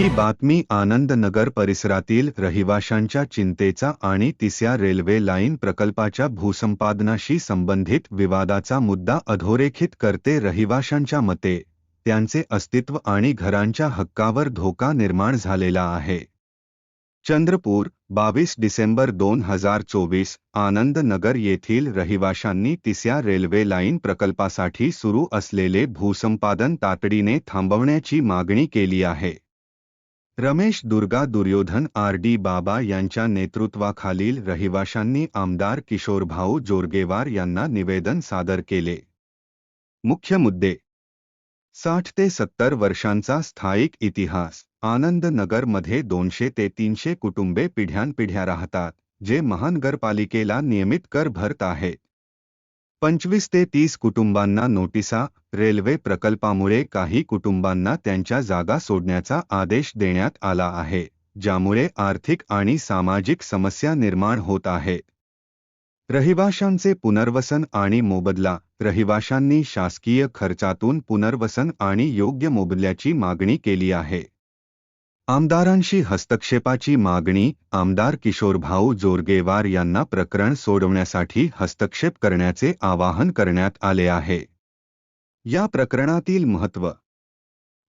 ही बातमी आनंदनगर परिसरातील रहिवाशांच्या चिंतेचा आणि तिसऱ्या रेल्वे लाईन प्रकल्पाच्या भूसंपादनाशी संबंधित विवादाचा मुद्दा अधोरेखित करते रहिवाशांच्या मते. त्यांचे अस्तित्व आणि घरांच्या हक्कावर धोका निर्माण झालेला आहे. चंद्रपूर बावीस डिसेंबर दोन हजार चोवीस आनंदनगर येथील रहिवाशांनी तिसऱ्या रेल्वे लाईन प्रकल्पासाठी सुरू असलेले भूसंपादन तातडीने थांबवण्याची मागणी केली आहे. रमेश दुर्गा दुर्योधन आर डी बाबा यांच्या नेतृत्वाखालील रहिवाशांनी आमदार किशोरभाऊ जोरगेवार यांना निवेदन सादर केले. मुख्य मुद्दे. साठ ते सत्तर वर्षांचा स्थायिक इतिहास. आनंदनगरमध्ये दोनशे ते तीनशे कुटुंबे पिढ्यानपिढ्या राहतात जे महानगरपालिकेला नियमित कर भरत आहेत. पंचवीस ते तीस कुटुंबांना नोटिसा रेल्वे प्रकल्पामुळे काही कुटुंबांना त्यांच्या जागा सोडण्याचा आदेश देण्यात आला आहे ज्यामुळे आर्थिक आणि सामाजिक समस्या निर्माण होत आहे. रहिवाशांचे पुनर्वसन आणि मोबदला रहिवाशांनी शासकीय खर्चातून पुनर्वसन आणि योग्य मोबदल्याची मागणी केली आहे. आमदारांशी हस्तक्षेपाची मागणी आमदार किशोरभाऊ जोरगेवार यांना प्रकरण सोडवण्यासाठी हस्तक्षेप करण्याचे आवाहन करण्यात आले आहे. या प्रकरणातील महत्त्व.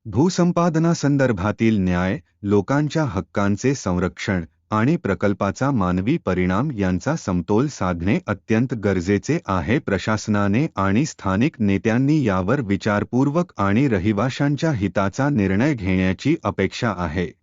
भूसंपादनासंदर्भातील न्याय लोकांच्या हक्कांचे संरक्षण आणि प्रकल्पाचा मानवी परिणाम यांचा समतोल साधणे अत्यंत गरजेचे आहे. प्रशासनाने आणि स्थानिक नेत्यांनी यावर विचारपूर्वक आणि रहिवाशांच्या हिताचा निर्णय घेण्याची अपेक्षा आहे.